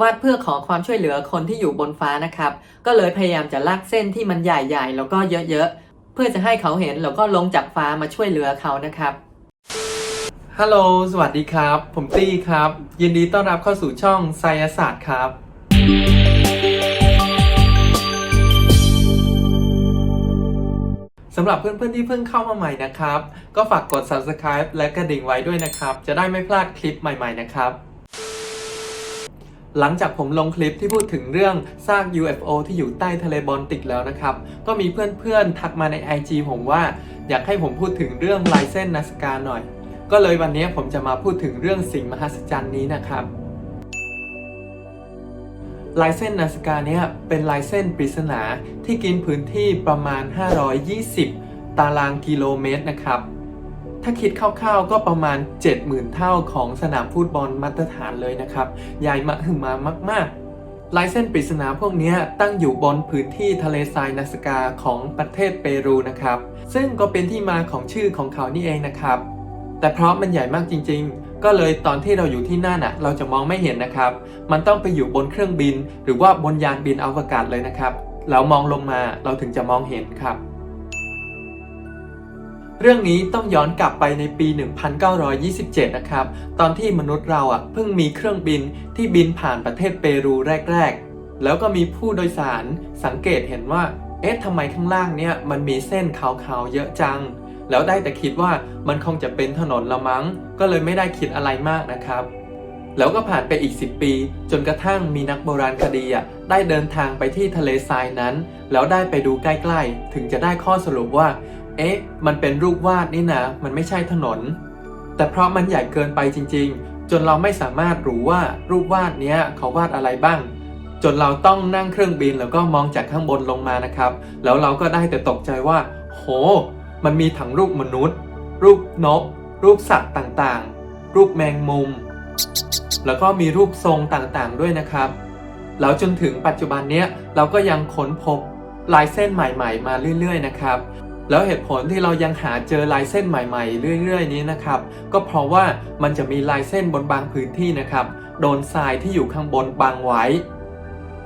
วาดเพื่อขอความช่วยเหลือคนที่อยู่บนฟ้านะครับ ก็เลยพยายามจะลากเส้นที่มันใหญ่ๆ แล้วก็เยอะๆ เพื่อจะให้เขาเห็นแล้วก็ลงจากฟ้ามาช่วยเหลือเขานะครับ ฮัลโหล สวัสดีครับ ผมตี้ครับ ยินดีต้อนรับเข้าสู่ช่องไซยศาสตร์ครับ สำหรับเพื่อนๆที่เพิ่งเข้ามาใหม่นะครับ ก็ฝากกด subscribe และกระดิ่งไว้ด้วยนะครับ จะได้ไม่พลาดคลิปใหม่ๆนะครับ หลังจากผมลงคลิปที่พูดถึงเรื่องซาก UFO ที่อยู่ใต้ทะเลบอลติกแล้วนะครับ ก็มีเพื่อนๆทักมาใน IG ผมว่า อยากให้ผมพูดถึงเรื่องลายเส้นนาสกาหน่อย ก็เลยวันนี้ผมจะมาพูดถึงเรื่องสิ่งมหัศจรรย์นี้นะครับลายเส้นนาสกาเนี่ยเป็นลายเส้นปริศนาที่กินพื้นที่ประมาณ 520 ตารางกิโลเมตรนะครับ ถ้าคิดคร่าวๆก็ประมาณ 70,000 เท่าของสนามฟุตบอลมาตรฐานเลยนะครับ ใหญ่มากหึมามากๆลายเส้นปริศนาพวกนี้ตั้งอยู่บนพื้นที่ทะเลทรายนาสกาของประเทศเปรูนะครับ ซึ่งก็เป็นที่มาของชื่อของเขานี่เองนะครับ แต่เพราะมันใหญ่มากจริง ๆ ก็เลยตอนที่เราอยู่ที่นั่นอะ เราจะมองไม่เห็นนะครับ มันต้องไปอยู่บนเครื่องบิน หรือว่าบนยานบินอวกาศเลยนะครับ แล้วมองลงมาเราถึงจะมองเห็นครับ เรื่องนี้ต้องย้อนกลับไปในปี 1927 นะครับ ตอนที่มนุษย์เราอะเพิ่งมีเครื่องบินที่บินผ่านประเทศเปรูแรก ๆ แล้วก็มีผู้โดยสารสังเกตเห็นว่า เอ๊ะทำไมข้างล่างเนี่ยมันมีเส้นขาวๆ เยอะจัง แล้วได้แต่คิดว่ามันคงจะเป็นถนนละมั้ง ก็เลยไม่ได้คิดอะไรมากนะครับ แล้วก็ผ่านไปอีก 10 ปี จนกระทั่งมีนักโบราณคดีอะได้เดินทางไปที่ทะเลทรายนั้น แล้วได้ไปดูใกล้ ๆ ถึงจะได้ข้อสรุปว่า เอ๊ะ มันเป็นรูปวาดนี่นะ มันไม่ใช่ถนน แต่เพราะมันใหญ่เกินไปจริง ๆ จนเราไม่สามารถรู้ว่ารูปวาดเนี้ยเขาวาดอะไรบ้าง จนเราต้องนั่งเครื่องบินแล้วก็มองจากข้างบนลงมานะครับ แล้วเราก็ได้แต่ตกใจว่า โห มันมีทั้งรูปมนุษย์ รูปนก รูปสัตว์ต่างๆ รูปแมงมุม แล้วก็มีรูปทรงต่างๆ ด้วยนะครับ แล้วจนถึงปัจจุบันเนี้ยเราก็ยังค้นพบลายเส้นใหม่ ๆ มาเรื่อย ๆ นะครับ แล้วเหตุผลที่เรายังหาเจอลายเส้นใหม่ๆ เรื่อยๆ นี้นะครับ ก็เพราะว่ามันจะมีลายเส้นบนบางพื้นที่นะครับ โดนทรายที่อยู่ข้างบนบังไว้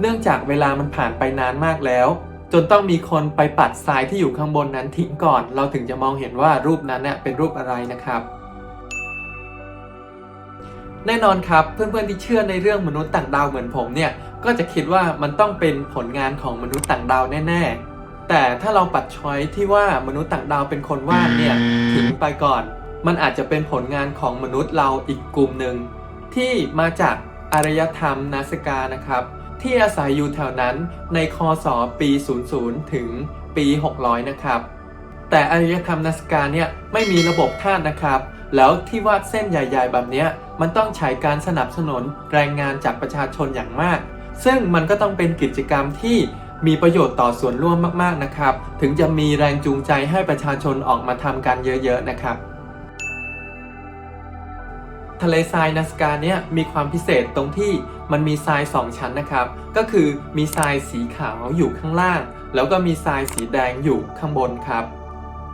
เนื่องจากเวลามันผ่านไปนานมากแล้ว จนต้องมีคนไปปัดทรายที่อยู่ข้างบนนั้นทิ้งก่อน เราถึงจะมองเห็นว่ารูปนั้นเน่ยเป็นรูปอะไรนะครับ แน่นอนครับเพื่อนๆที่เชื่อในเรื่องมนุษย์ต่างดาวเหมือนผมเนี่ยก็จะคิดว่ามันต้องเป็นผลงานของมนุษย์ต่างดาวแน่ๆ แต่ถ้าเราปัดช้อยที่ว่ามนุษย์ต่างดาวเป็นคนวาดเนี่ยทิ้งไปก่อน มันอาจจะเป็นผลงานของมนุษย์เราอีกกลุ่มหนึ่งที่มาจากอารยธรรมนาสกานะครับ ที่อาศัยอยู่แถวนั้นในคศปี 00 ถึงปี 600 นะครับ แต่อารยธรรมนาสกาเนี่ยไม่มีระบบธาตุนะครับ แล้วที่วาดเส้นใหญ่ ๆ แบบเนี้ยมันต้องใช้การสนับสนุนแรงงานจากประชาชนอย่างมาก ซึ่งมันก็ต้องเป็นกิจกรรมที่ มีประโยชน์ต่อส่วนร่วมมากๆนะครับ ถึงจะมีแรงจูงใจให้ประชาชนออกมาทำกันเยอะๆนะครับ ทะเลทรายนาสกาเนี่ยมีความพิเศษตรงที่มันมีทราย2ชั้นนะครับ ก็คือมีทรายสีขาวอยู่ข้างล่าง แล้วก็มีทรายสีแดงอยู่ข้างบนครับ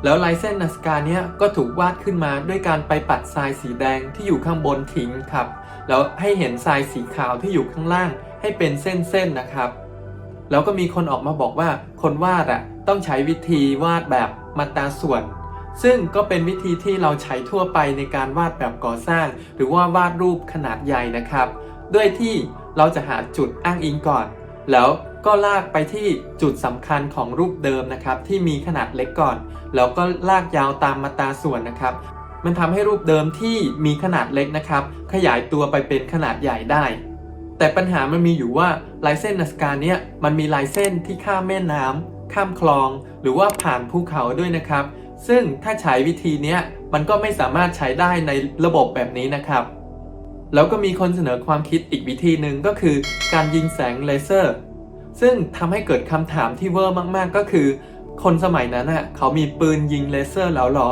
แล้วลายเส้นนาสกาเนี่ยก็ถูกวาดขึ้นมาด้วยการไปปัดทรายสีแดงที่อยู่ข้างบนทิ้งครับ แล้วให้เห็นทรายสีขาวที่อยู่ข้างล่างให้เป็นเส้นๆนะครับ แล้วก็มีคนออกมาบอกว่าคนวาดอะต้องใช้วิธีวาดแบบมาตราส่วน ซึ่งก็เป็นวิธีที่เราใช้ทั่วไปในการวาดแบบก่อสร้าง หรือว่าวาดรูปขนาดใหญ่นะครับ ด้วยที่เราจะหาจุดอ้างอิงก่อน แล้วก็ลากไปที่จุดสำคัญของรูปเดิมนะครับ ที่มีขนาดเล็กก่อน แล้วก็ลากยาวตามมาตราส่วนนะครับ มันทำให้รูปเดิมที่มีขนาดเล็กนะครับ ขยายตัวไปเป็นขนาดใหญ่ได้ แต่ปัญหามันมีอยู่ว่าลายเส้นนาสกาเนี่ยมันมีลายเส้นที่ข้ามแม่น้ำข้ามคลอง หรือว่าผ่านภูเขาด้วยนะครับ ซึ่งถ้าใช้วิธีเนี้ยมันก็ไม่สามารถใช้ได้ในระบบแบบนี้นะครับ แล้วก็มีคนเสนอความคิดอีกวิธีหนึ่งก็คือ การยิงแสงเลเซอร์ ซึ่งทำให้เกิดคำถามที่เวอร์มากๆก็คือ คนสมัยนั้นน่ะเขามีปืนยิงเลเซอร์แล้วเหรอ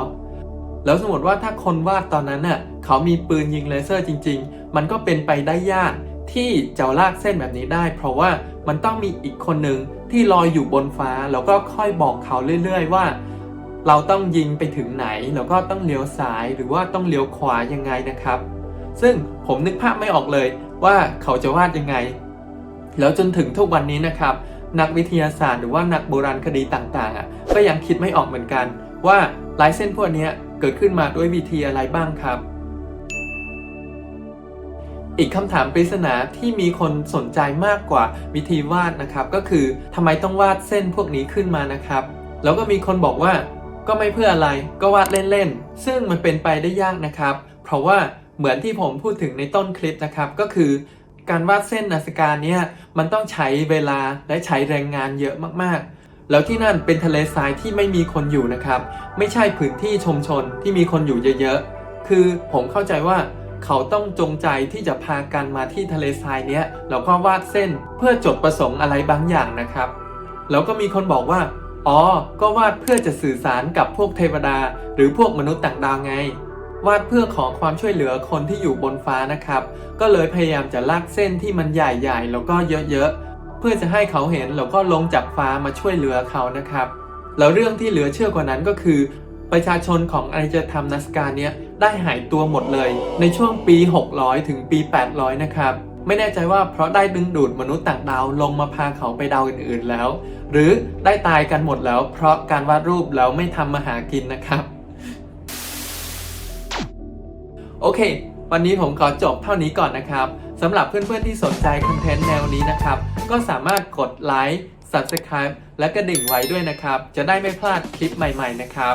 แล้วสมมติว่าถ้าคนวาดตอนนั้นน่ะเขามีปืนยิงเลเซอร์จริง ๆ มันก็เป็นไปได้ยาก ที่จะลากเส้นแบบนี้ได้ เพราะว่ามันต้องมีอีกคนหนึ่งที่ลอยอยู่บนฟ้า แล้วก็ค่อยบอกเขาเรื่อย ๆ ว่า เราต้องยิงไปถึงไหน แล้วก็ต้องเลี้ยวซ้ายหรือว่าต้องเลี้ยวขวายังไงนะครับ ซึ่งผมนึกภาพไม่ออกเลยว่าเขาจะวาดยังไง แล้วจนถึงทุกวันนี้นะครับ นักวิทยาศาสตร์หรือว่านักโบราณคดีต่างๆอะก็ยังคิดไม่ออกเหมือนกัน ว่าลายเส้นพวกนี้เกิดขึ้นมาด้วยวิธีอะไรบ้างครับ อีกคำถามปริศนาที่มีคนสนใจมากกว่าวิธีวาดนะครับ ก็คือทำไมต้องวาดเส้นพวกนี้ขึ้นมานะครับ แล้วก็มีคนบอกว่าก็ไม่เพื่ออะไรก็วาดเล่นๆ ซึ่งมันเป็นไปได้ยากนะครับ เพราะว่าเหมือนที่ผมพูดถึงในต้นคลิปนะครับ ก็คือการวาดเส้นนาสการเนี่ยมันต้องใช้เวลาและใช้แรงงานเยอะมากๆ แล้วที่นั่นเป็นทะเลทรายที่ไม่มีคนอยู่นะครับ ไม่ใช่พื้นที่ชุมชนที่มีคนอยู่เยอะๆ คือผมเข้าใจว่า เขาต้องจงใจที่จะพากันมาที่ทะเลทรายเนี้ยแล้วก็วาดเส้นเพื่อจดประสงค์อะไรบางอย่างนะครับ แล้วก็มีคนบอกว่า อ๋อ ก็วาดเพื่อจะสื่อสารกับพวกเทวดา หรือพวกมนุษย์ต่างดาวไง วาดเพื่อขอความช่วยเหลือคนที่อยู่บนฟ้านะครับ ก็เลยพยายามจะลากเส้นที่มันใหญ่ๆแล้วก็เยอะๆ เพื่อจะให้เขาเห็นแล้วก็ลงจากฟ้ามาช่วยเหลือเขานะครับ แล้วเรื่องที่เหลือเชื่อกว่านั้นก็คือ ประชาชนของอารยธรรมนัสการเนี้ย ได้หายตัวหมดเลย ในช่วงปี 600 ถึงปี 800 นะครับ ไม่แน่ใจว่าเพราะได้ดึงดูดมนุษย์ต่างดาวลงมาพาเขาไปดาวอื่นๆแล้ว หรือได้ตายกันหมดแล้ว เพราะการวาดรูปแล้วไม่ทำมาหากินนะครับ โอเค วันนี้ผมขอจบเท่านี้ก่อนนะครับสำหรับเพื่อนๆที่สนใจคอนเทนต์แนวนี้นะครับ ก็สามารถกดไลค์ Subscribe และกระดิ่งไว้ด้วยนะครับ จะได้ไม่พลาดคลิปใหม่ๆนะครับ